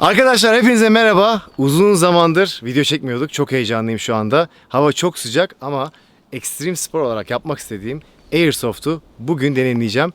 Arkadaşlar hepinize merhaba. Uzun zamandır video çekmiyorduk. Çok heyecanlıyım şu anda. Hava çok sıcak ama ekstrem spor olarak yapmak istediğim Airsoft'u bugün deneyimleyeceğim.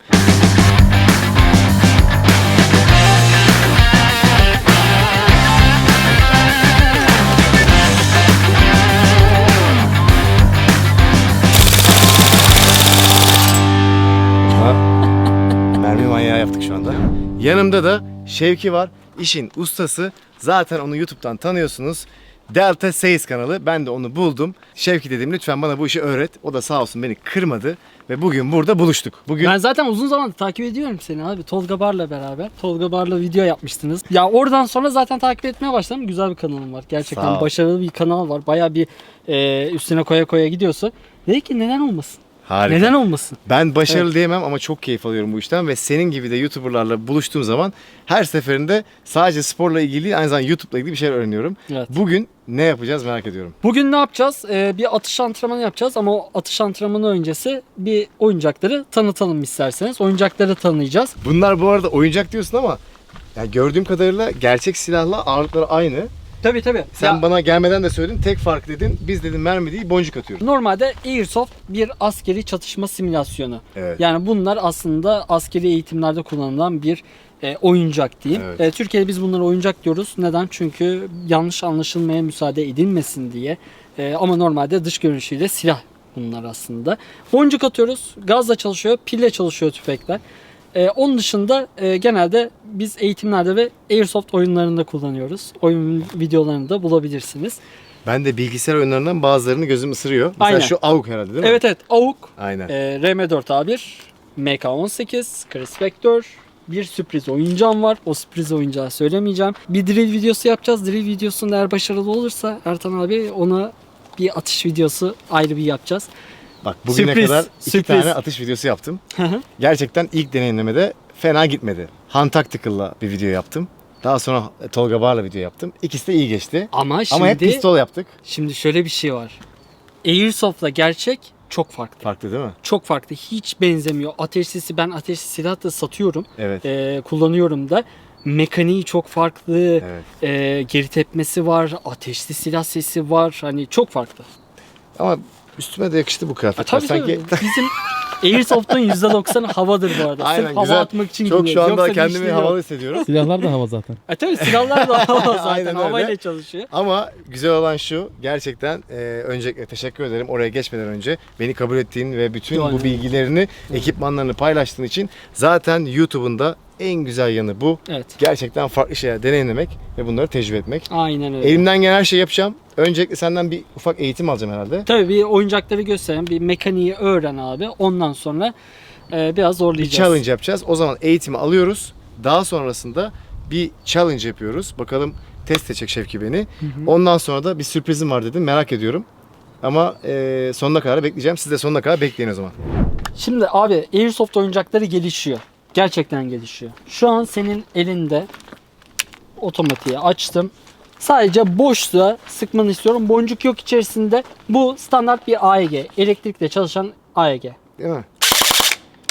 Mermi manyağı yaptık şu anda. Yanımda da Şevki var. İşin ustası. Zaten onu YouTube'dan tanıyorsunuz. Delta Sales kanalı. Ben de onu buldum. Şevki dedim lütfen bana bu işi öğret. O da sağ olsun beni kırmadı. Ve bugün burada buluştuk. Bugün Ben zaten uzun zamandır takip ediyorum seni abi. Tolga Bar'la beraber. Tolga Bar'la video yapmıştınız. Ya oradan sonra zaten takip etmeye başladım. Güzel bir kanalım var. Sağ Gerçekten ol. başarılı bir kanal var. Baya bir e, üstüne koya koya gidiyorsa. Dedi ki neden olmasın? Harika. Neden olmasın? Ben başarılı diyemem ama çok keyif alıyorum bu işten ve senin gibi de YouTuber'larla buluştuğum zaman her seferinde sadece sporla ilgili değil, aynı zamanda YouTube'la ilgili bir şeyler öğreniyorum. Evet. Bugün ne yapacağız merak ediyorum. Bugün ne yapacağız? Ee, bir atış antrenmanı yapacağız ama o atış antrenmanı öncesi bir oyuncakları tanıtalım isterseniz. Oyuncakları tanıyacağız. Bunlar bu arada oyuncak diyorsun ama ya gördüğüm kadarıyla gerçek silahla ağırlıkları aynı. Tabii tabii. Sen Ya- bana gelmeden de söyledin. Tek fark dedin. Biz dedin mermi değil boncuk atıyoruz. Normalde Airsoft bir askeri çatışma simülasyonu. Evet. Yani bunlar aslında askeri eğitimlerde kullanılan bir e, oyuncak diyeyim. Evet. E, Türkiye'de biz bunlara oyuncak diyoruz. Neden? Çünkü yanlış anlaşılmaya müsaade edilmesin diye. E, ama normalde dış görünüşüyle silah bunlar aslında. Boncuk atıyoruz. Gazla çalışıyor, pille çalışıyor tüfekler. E, onun dışında e, genelde biz eğitimlerde ve Airsoft oyunlarında kullanıyoruz. Oyun videolarını da bulabilirsiniz. Ben de bilgisayar oyunlarından bazılarını gözüm ısırıyor. Mesela Aynen. şu AUK herhalde değil mi? Evet evet AUK Aynen. Ee, RM4A1, MK18, Chris Vector, bir sürpriz oyuncağım var. O sürpriz oyuncağı söylemeyeceğim. Bir drill videosu yapacağız. Drill videosunda eğer başarılı olursa Ertan abi ona bir atış videosu ayrı bir yapacağız. Bak bugüne Sürpriz, kadar iki sürpriz. tane atış videosu yaptım. Gerçekten ilk deneyimlemede fena gitmedi. Han Tactical'la bir video yaptım. Daha sonra Tolga Bar'la video yaptım. İkisi de iyi geçti. Ama şimdi Ama hep pistol yaptık. şimdi şöyle bir şey var. Airsoft'la gerçek çok farklı. Farklı değil mi? Çok farklı. Hiç benzemiyor. Ateşlisi ben ateşli silah da satıyorum. Evet. Ee, kullanıyorum da. Mekaniği çok farklı. Evet. Ee, geri tepmesi var, ateşli silah sesi var. Hani çok farklı. Ama üstüme de yakıştı bu kıyafetler. tabii Sanki tabii. Bizim Airsoft'un %90'ı havadır bu arada. Aynen, Sırf hava güzel. atmak için çok şu giyiyoruz. anda Yoksa bir kendimi yok. havalı hissediyorum. Silahlar da hava zaten. E tabii silahlar da hava zaten. Aynen öyle. Havayla çalışıyor. Ama güzel olan şu gerçekten e, öncelikle teşekkür ederim oraya geçmeden önce beni kabul ettiğin ve bütün Aynen. bu bilgilerini, ekipmanlarını paylaştığın için zaten YouTube'un da en güzel yanı bu. Evet. Gerçekten farklı şeyler deneyimlemek ve bunları tecrübe etmek. Aynen öyle. Elimden gelen her şeyi yapacağım. Öncelikle senden bir ufak eğitim alacağım herhalde. Tabii bir oyuncakları gösteren bir mekaniği öğren abi. Ondan sonra e, biraz Bir zorlayacağız. challenge yapacağız. O zaman eğitimi alıyoruz. Daha sonrasında bir challenge yapıyoruz. Bakalım test edecek Şevki beni. Ondan sonra da bir sürprizim var dedim. Merak ediyorum. Ama e, sonuna kadar bekleyeceğim. Siz de sonuna kadar bekleyin o zaman. Şimdi abi Airsoft oyuncakları gelişiyor. Gerçekten gelişiyor. Şu an senin elinde otomatiği açtım. Sadece boşluğa sıkmanı istiyorum. Boncuk yok içerisinde. Bu standart bir AEG. Elektrikle çalışan AEG. Değil mi?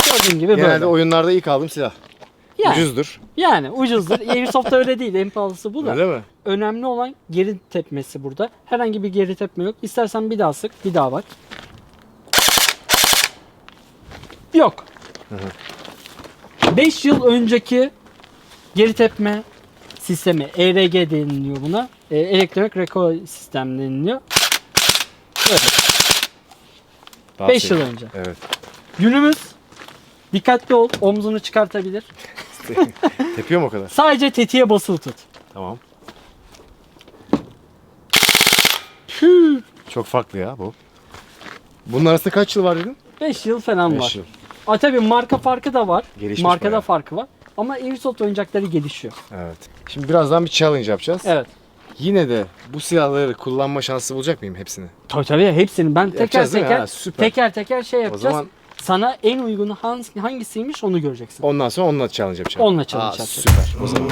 Gördüğün gibi Genelde böyle. oyunlarda ilk aldığım silah. Yani, Ucuzdur. yani ucuzdur. Airsoft öyle değil. En pahalısı bu da. Öyle mi? Önemli olan geri tepmesi burada. Herhangi bir geri tepme yok. İstersen bir daha sık, bir daha bak. Yok. 5 yıl önceki geri tepme sistemi ERG deniliyor buna. E, Elektronik Recoil Sistem deniliyor. Evet. Daha 5 sevdim. yıl önce. Evet. Günümüz dikkatli ol. Omzunu çıkartabilir. Tepiyor mu o kadar? Sadece tetiğe basılı tut. Tamam. Çok farklı ya bu. Bunun arasında kaç yıl var dedin? 5 yıl falan 5 var. yıl. Aa tabii marka farkı da var. Gelişmiş Markada bayağı. farkı var. Ama Airsoft oyuncakları gelişiyor. Evet. Şimdi birazdan bir challenge yapacağız. Evet. Yine de bu silahları kullanma şansı bulacak mıyım hepsini? Tabii tabii hepsini ben teker Yapacağız değil mi? teker Ha, süper. teker teker şey O yapacağız. zaman Sana en uygunu hangisi, hangisiymiş onu göreceksin. ondan sonra onunla challenge yapacağım. Onunla challenge Aa, yapacağız. Süper. O zaman.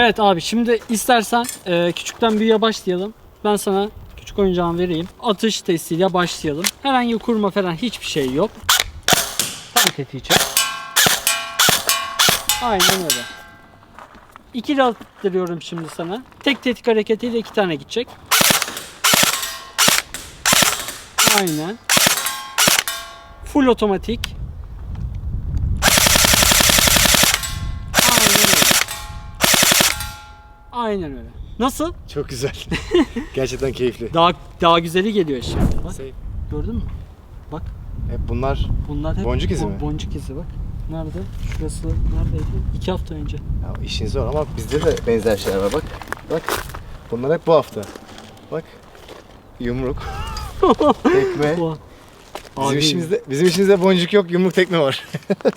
Evet abi şimdi istersen e, küçükten büyüğe başlayalım. Ben sana küçük oyuncağımı vereyim. Atış testiyle başlayalım. Herhangi kurma falan hiçbir şey yok. Tam tetiği çek. Aynen öyle. İkili attırıyorum şimdi sana. Tek tetik hareketiyle iki tane gidecek. Aynen. Full otomatik. Aynen öyle. Aynen öyle. Nasıl? Çok güzel. Gerçekten keyifli. Daha daha güzeli geliyor şimdi. Bak Save. gördün mü? Hep bunlar Bunlar hep Boncuk izi mi? Boncuk izi bak. Nerede? Şurası neredeydi? İki hafta önce. ya işin zor ama bizde de benzer şeyler var bak. Bak. Bunlar hep bu hafta. Bak. Yumruk. tekme. Bu. Bizim Abi, işimizde bizim işimizde boncuk yok, yumruk tekme var.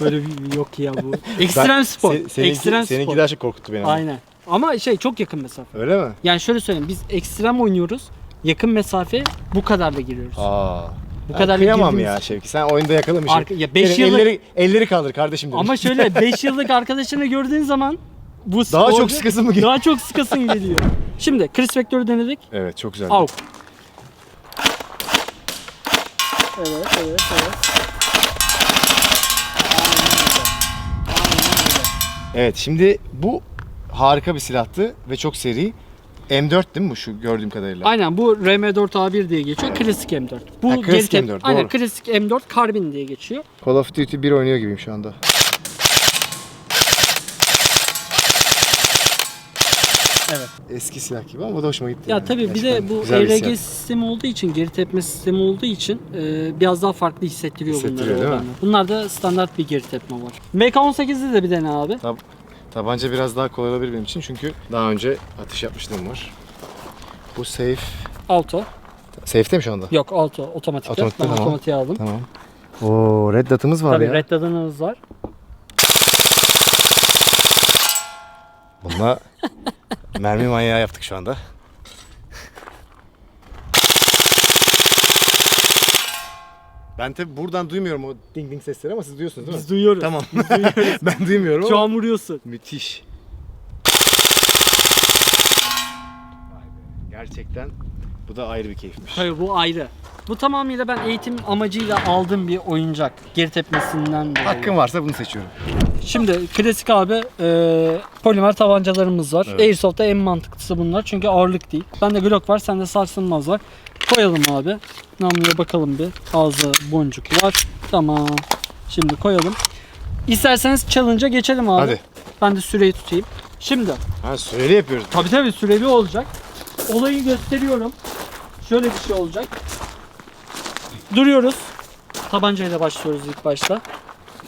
böyle bir yok ya bu. Ekstrem spor. Se- seninki, Ekstrem seninki spor. daha çok korkuttu beni. ama. Aynen. Ama şey çok yakın mesafe. Öyle mi? Yani şöyle söyleyeyim biz ekstrem oynuyoruz. Yakın mesafe bu kadar da giriyoruz. Aa. Bu kadar kıyamam girdiğimiz- ya Şevki. Sen oyunda yakalamışsın. Arka- ya beş Elleri- yıllık- elleri, elleri kaldır kardeşim demiş. Ama şöyle 5 yıllık arkadaşını gördüğün zaman bu daha sporcu çok sıkısı mı geliyor? daha çok sıkasın geliyor. Şimdi Chris Vector'u denedik. Evet çok güzel. Av. Evet, evet, evet. Evet şimdi bu harika bir silahtı ve çok seri. M4 değil mi bu şu gördüğüm kadarıyla? Aynen bu RM4A1 diye geçiyor. Klasik M4. Bu Ha, klasik geri tep- M4, Aynen doğru. klasik M4 Carbine diye geçiyor. Call of Duty 1 oynuyor gibiyim şu anda. Evet. Eski silah gibi ama bu da hoşuma gitti. Ya yani. tabii bir Gerçekten de bu güzel bir ERG silah. sistemi olduğu için, geri tepme sistemi olduğu için e, biraz daha farklı hissettiriyor, Hissettiriyor, bunları. değil mi? oranla. Bunlarda standart bir geri tepme var. MK18'de de bir dene abi. Tabanca biraz daha kolay olabilir benim için çünkü daha önce atış yapmışlığım var. Bu safe. Auto. Safe'te mi şu anda? Yok auto. Otomatikte. Otomatikte, ben tamam. otomatiğe aldım. Tamam. Oo red dot'ımız var Tabii ya. red dot'ınız var. Bununla mermi manyağı yaptık şu anda. Ben tabi buradan duymuyorum o ding ding sesleri ama siz duyuyorsunuz değil mi? Biz duyuyoruz. Tamam. ben duymuyorum Şu ama. an vuruyorsun. Müthiş. Vay be, Gerçekten bu da ayrı bir keyifmiş. Tabii bu ayrı. Bu tamamıyla ben eğitim amacıyla aldığım bir oyuncak. Geri tepmesinden dolayı. Hakkım varsa bunu seçiyorum. Şimdi klasik abi e, polimer tabancalarımız var. Evet. Airsoft'ta en mantıklısı bunlar çünkü ağırlık değil. Bende Glock var, sende sarsılmaz var. Koyalım abi. Namluya bakalım bir. Ağzı boncuk var. Tamam. Şimdi koyalım. İsterseniz challenge'a geçelim abi. Hadi. Ben de süreyi tutayım. Şimdi Ha süreli yapıyoruz. Tabii tabii süreli olacak. Olayı gösteriyorum. Şöyle bir şey olacak. Duruyoruz. Tabancayla başlıyoruz ilk başta.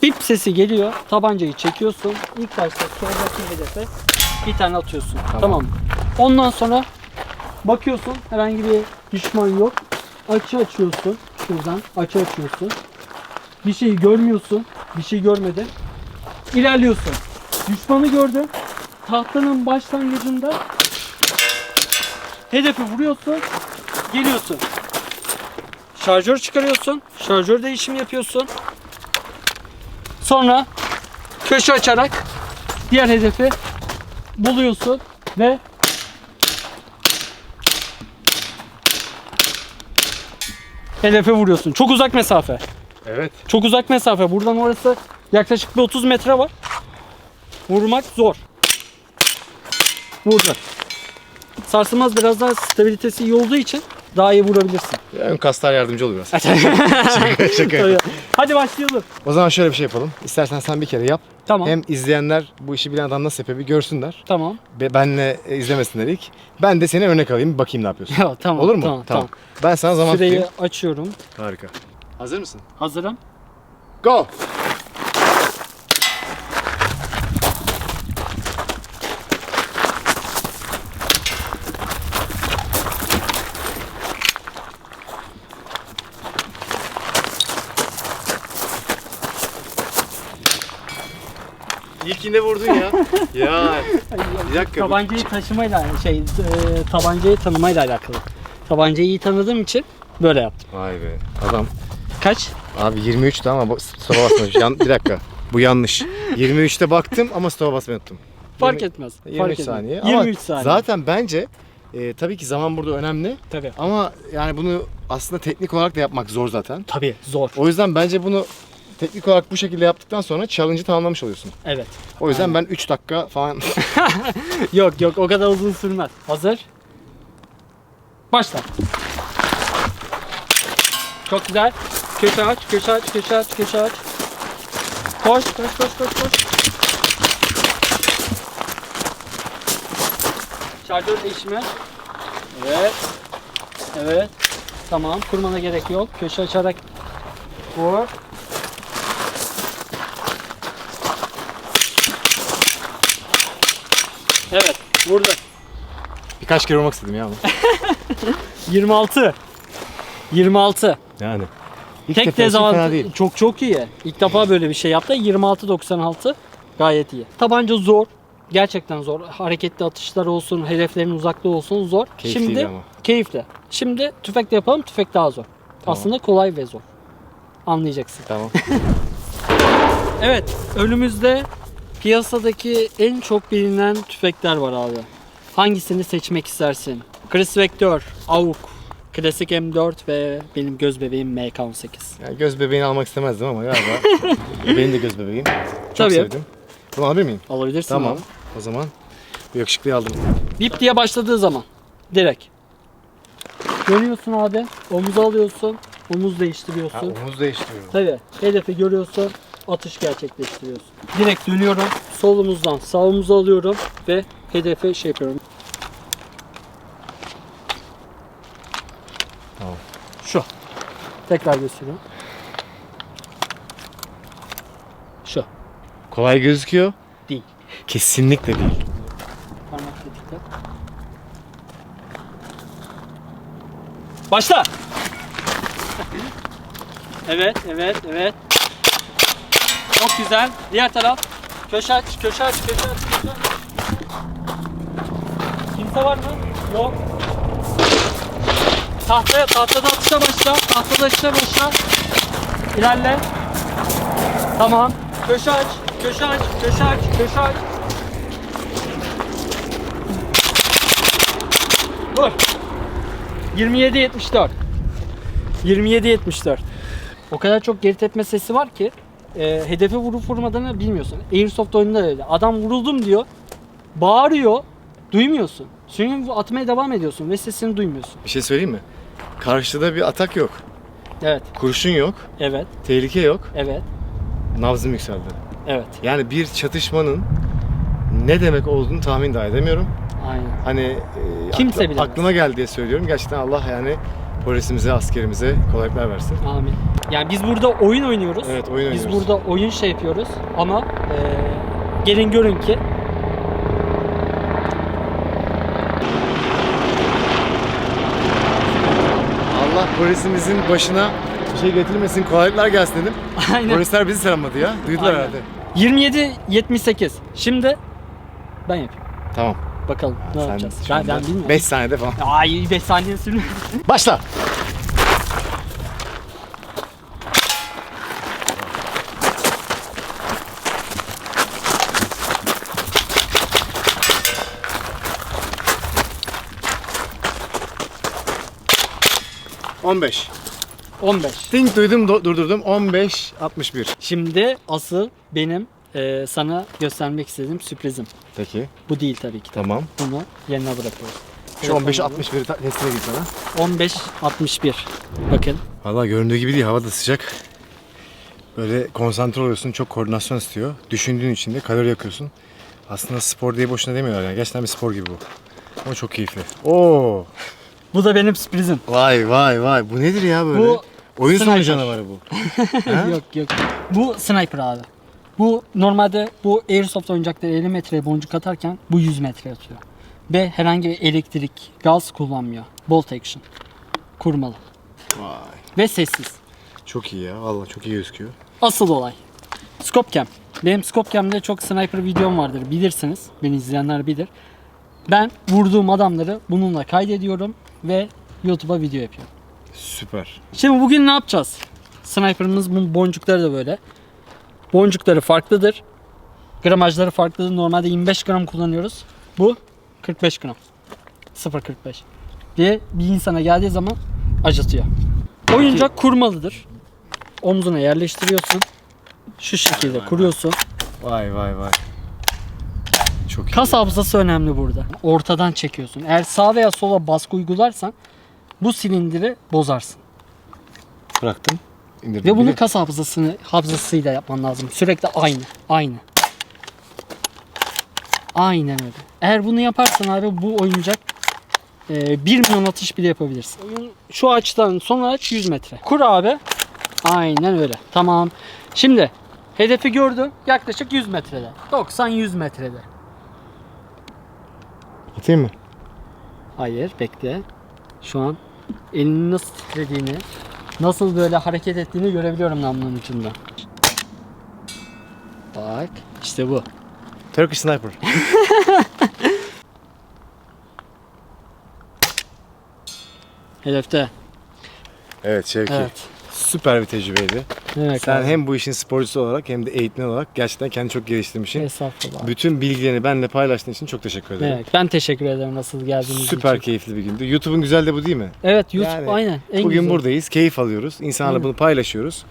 Bip sesi geliyor. Tabancayı çekiyorsun. İlk başta soldaki hedefe bir tane atıyorsun. Tamam. mı? Ondan sonra bakıyorsun herhangi bir düşman yok. Açı açıyorsun. Şuradan açı açıyorsun. Bir şey görmüyorsun. Bir şey görmedin. İlerliyorsun. Düşmanı gördün. Tahtanın başlangıcında hedefi vuruyorsun. Geliyorsun. Şarjör çıkarıyorsun. Şarjör değişimi yapıyorsun. Sonra köşe açarak diğer hedefi buluyorsun ve hedefe vuruyorsun. Çok uzak mesafe. Evet. Çok uzak mesafe. Buradan orası yaklaşık bir 30 metre var. Vurmak zor. Vurdu. Sarsılmaz biraz daha stabilitesi iyi olduğu için daha iyi vurabilirsin. Ön kaslar yardımcı oluyor şaka, şaka. Hadi başlayalım. O zaman şöyle bir şey yapalım. İstersen sen bir kere yap. Tamam. Hem izleyenler bu işi bilen adam nasıl yapıyor bir görsünler. Tamam. Be- benle e, izlemesinler ilk. Ben de seni örnek alayım bir bakayım ne yapıyorsun. Ya, tamam. Olur mu? Tamam. tamam. Ben sana zaman Süreyi tutayım. açıyorum. Harika. Hazır mısın? Hazırım. Go! İlkinde vurdun ya. ya. Bir dakika. bu- Tabancayı taşımayla şey e, tabancayı tanımayla alakalı. Tabancayı iyi tanıdığım için böyle yaptım. Vay be. Adam. Kaç? Abi 23'tü ama bu- stopa basmamış. Yan, bir dakika. Bu yanlış. 23'te baktım ama stopa basmayı unuttum. Fark 20 etmez. 23 Fark etmez. saniye. Ama 23 saniye. Zaten bence e, tabii ki zaman burada önemli. Tabii. Ama yani bunu aslında teknik olarak da yapmak zor zaten. Tabii zor. O yüzden bence bunu teknik olarak bu şekilde yaptıktan sonra challenge'ı tamamlamış oluyorsun. Evet. O yüzden ben 3 dakika falan Yok yok o kadar uzun sürmez. Hazır. Başla. Çok güzel. Köşe aç, köşe aç, köşe aç, köşe aç. Koş, koş, koş, koş, koş. Şarjör değişimi. Evet. Evet. Tamam. Kurmana gerek yok. Köşe açarak vur. Evet. Vurdu. birkaç kere olmak istedim ya ama. 26. 26. Yani. İlk Tek defa için fena çok çok iyi. İlk defa böyle bir şey yaptı. 26.96 gayet iyi. Tabanca zor. Gerçekten zor. Hareketli atışlar olsun, hedeflerin uzaklığı olsun zor. Keyifliydi Şimdi ama. keyifli. Şimdi tüfekle yapalım. Tüfek daha zor. Aslında kolay ve zor. Anlayacaksın. Tamam. Evet, önümüzde piyasadaki en çok bilinen tüfekler var abi. Hangisini seçmek istersin? Chris Vector, AUK, Klasik M4 ve benim göz bebeğim MK18. Yani göz bebeğini almak istemezdim ama galiba. benim de göz bebeğim. Çok Tabii. sevdim. Bunu alabilir miyim? Alabilirsin Tamam. abi. O zaman bu yakışıklıyı aldım. Bip diye başladığı zaman direkt. Dönüyorsun abi, omuzu alıyorsun, omuz Ha, değiştiriyorsun. omuz değiştiriyorum. Tabii, hedefi görüyorsun, atış gerçekleştiriyorsun. Direkt dönüyorum, sol omuzdan sağ omuzu alıyorum ve hedefe şey yapıyorum. Tamam. Şu. Tekrar gösteriyorum. Şu. Kolay gözüküyor. Değil. Kesinlikle değil. Parmak tetikle. Başla. evet, evet, evet. Çok güzel. Diğer taraf. Köşe aç, köşe aç, köşe aç, köşe aç. Kimse var mı? Yok. Tahtaya, tahtada atışa başla. Tahtada atışa başla. İlerle. Tamam. Köşe aç, köşe aç, köşe aç, köşe aç. Dur. 27 74. 27 74. O kadar çok geri tepme sesi var ki e, hedefe vurup vurmadığını bilmiyorsun. Airsoft oyununda da öyle. Adam vuruldum diyor. Bağırıyor. Duymuyorsun. Çünkü atmaya devam ediyorsun ve sesini duymuyorsun. Bir şey söyleyeyim mi? Karşıda bir atak yok. Evet. Kurşun yok. Evet. Tehlike yok. Evet. Nabzım yükseldi. Evet. Yani bir çatışmanın ne demek olduğunu tahmin daha edemiyorum. Aynen. Hani e, Kimse aklı- bilemez. aklıma geldi diye söylüyorum. Gerçekten Allah yani polisimize, askerimize kolaylıklar versin. Amin. Yani biz burada oyun oynuyoruz. Evet, oyun Biz oynuyoruz. burada oyun şey yapıyoruz ama e, gelin görün ki Allah polisimizin başına bir şey getirmesin, kolaylıklar gelsin dedim. Aynen. Polisler bizi selamladı ya. Duydular Aynen. herhalde. 27 78. Şimdi ben yapayım. Tamam. Bakalım ne Sen yapacağız. şu Ben, anda ben bilmiyorum. 5 saniyede falan. Ay 5 saniye sürmüyor. Başla. On beş. 15. Ding duydum do- durdurdum. 15 61. Şimdi asıl benim e, sana göstermek istediğim sürprizim. Peki. Bu değil tabii ki. Tamam. Bunu yerine bırakıyoruz. Şu 15 61 ta- teslim edeyim sana. 15 61. Bakın. Valla göründüğü gibi değil. Hava da sıcak. Böyle konsantre oluyorsun. Çok koordinasyon istiyor. Düşündüğün için de kalori yakıyorsun. Aslında spor diye boşuna demiyorlar yani. Gerçekten bir spor gibi bu. Ama çok keyifli. Oo. Bu da benim sürprizim. Vay vay vay. Bu nedir ya böyle? Bu Oyun sonu sniper. canavarı bu. Ha? yok yok. Bu sniper abi. Bu normalde bu airsoft oyuncakları 50 metreye boncuk atarken bu 100 metre atıyor. Ve herhangi bir elektrik, gaz kullanmıyor. Bolt action. Kurmalı. Vay. Ve sessiz. Çok iyi ya. Valla çok iyi gözüküyor. Asıl olay. Scopcam. Benim Scopcam'de çok sniper videom vardır bilirsiniz. Beni izleyenler bilir. Ben vurduğum adamları bununla kaydediyorum ve YouTube'a video yapıyorum. Süper. Şimdi bugün ne yapacağız? Sniper'ımız bu boncukları da böyle. Boncukları farklıdır. Gramajları farklı. Normalde 25 gram kullanıyoruz. Bu 45 gram. 0.45. Diye bir insana geldiği zaman acıtıyor. Oyuncak kurmalıdır. Omzuna yerleştiriyorsun. Şu şekilde kuruyorsun. Vay vay vay. Çok iyi. Kas hafızası önemli burada. Ortadan çekiyorsun. Eğer sağ veya sola baskı uygularsan bu silindiri bozarsın. Bıraktım. İndirdim. Ve bunu Bile- kas hafızasını hafızasıyla yapman lazım. Sürekli aynı. Aynı. Aynen öyle. Eğer bunu yaparsan abi bu oyuncak e, 1 milyon atış bile yapabilirsin. Oyun şu açıdan son aç 100 metre. Kur abi. Aynen öyle. Tamam. Şimdi hedefi gördün. Yaklaşık 100 metrede. 90-100 metrede. Atayım mı? Hayır bekle. Şu an elinin nasıl titrediğini, nasıl böyle hareket ettiğini görebiliyorum namlunun ucunda. Bak işte bu. Turkish Sniper. Hedefte. Evet Şevki. Evet. Süper bir tecrübeydi. Evet Sen abi. hem bu işin sporcusu olarak hem de eğitmen olarak gerçekten kendini çok geliştirmişsin. Estağfurullah. Bütün bilgilerini benimle paylaştığın için çok teşekkür ederim. Evet, ben teşekkür ederim nasıl geldiğiniz Süper için. keyifli bir gündü. YouTube'un güzel de bu değil mi? Evet YouTube Yani aynen. En Bugün güzeli. buradayız, keyif alıyoruz. İnsanlarla Aynen. bunu paylaşıyoruz.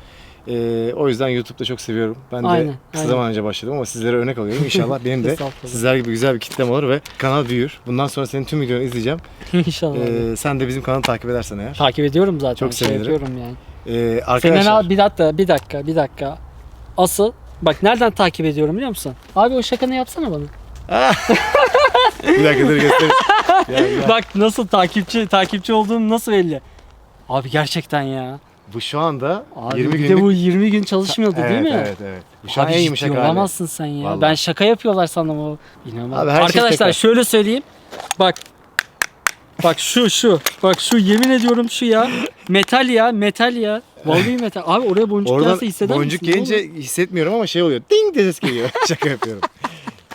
Ee, o yüzden YouTube'da çok seviyorum. Ben de Aynen, kısa aynen. zaman önce başladım ama sizlere örnek alıyorum. İnşallah benim de sizler gibi güzel bir kitlem olur ve kanal büyür. Bundan sonra senin tüm videolarını izleyeceğim. İnşallah. Ee, sen de bizim kanalı takip edersen eğer. Takip ediyorum zaten. Çok şey sevinirim. yapıyorum yani. Ee, arkadaşlar abi bir dakika, bir dakika, bir dakika. Asıl bak nereden takip ediyorum biliyor musun? Abi o şakanı yapsana bana. bir dakika dur ya. Bak nasıl takipçi takipçi olduğum nasıl belli. Abi gerçekten ya. Bu şu anda Abi 20 bir günlük. de bu 20 gün çalışmıyordu evet, değil mi? Evet evet. Bu şu an Abi en yumuşak hali. olamazsın sen ya. Vallahi. Ben şaka yapıyorlar sandım o. İnanılmaz. Abi şey Arkadaşlar tekrar. şöyle söyleyeyim. Bak. Bak şu şu. Bak şu yemin ediyorum şu ya. Metal ya metal ya. Vallahi metal. Abi oraya boncuk Oradan gelse hisseder boncuk misin? Gelince hissetmiyorum ama şey oluyor. Ding diye ses geliyor. Şaka yapıyorum.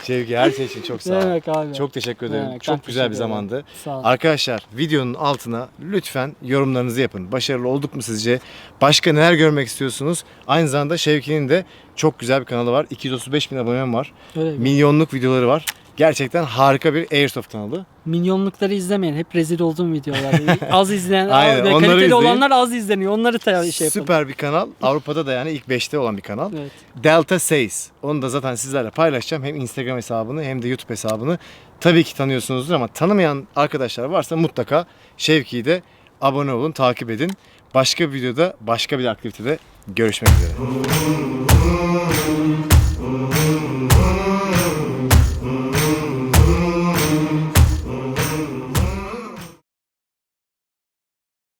Şevki her şey için çok sağ ol. Demek abi. Çok teşekkür ederim. Demek, ben çok güzel bir teşekkür ederim. zamandı. Sağ ol. Arkadaşlar videonun altına lütfen yorumlarınızı yapın. Başarılı olduk mu sizce? Başka neler görmek istiyorsunuz? Aynı zamanda Şevki'nin de çok güzel bir kanalı var. 235 bin abonem var. Öyle Milyonluk videoları var. Gerçekten harika bir Airsoft kanalı. Minyonlukları izlemeyin. Hep rezil olduğum videolar. az izleyen, Aynen, ve kaliteli izleyin. olanlar az izleniyor. Onları da şey yapın. Süper bir kanal. Avrupa'da da yani ilk 5'te olan bir kanal. Evet. Delta Says. Onu da zaten sizlerle paylaşacağım. Hem Instagram hesabını hem de YouTube hesabını. Tabii ki tanıyorsunuzdur ama tanımayan arkadaşlar varsa mutlaka Şevki'yi de abone olun, takip edin. Başka bir videoda, başka bir aktivitede görüşmek üzere.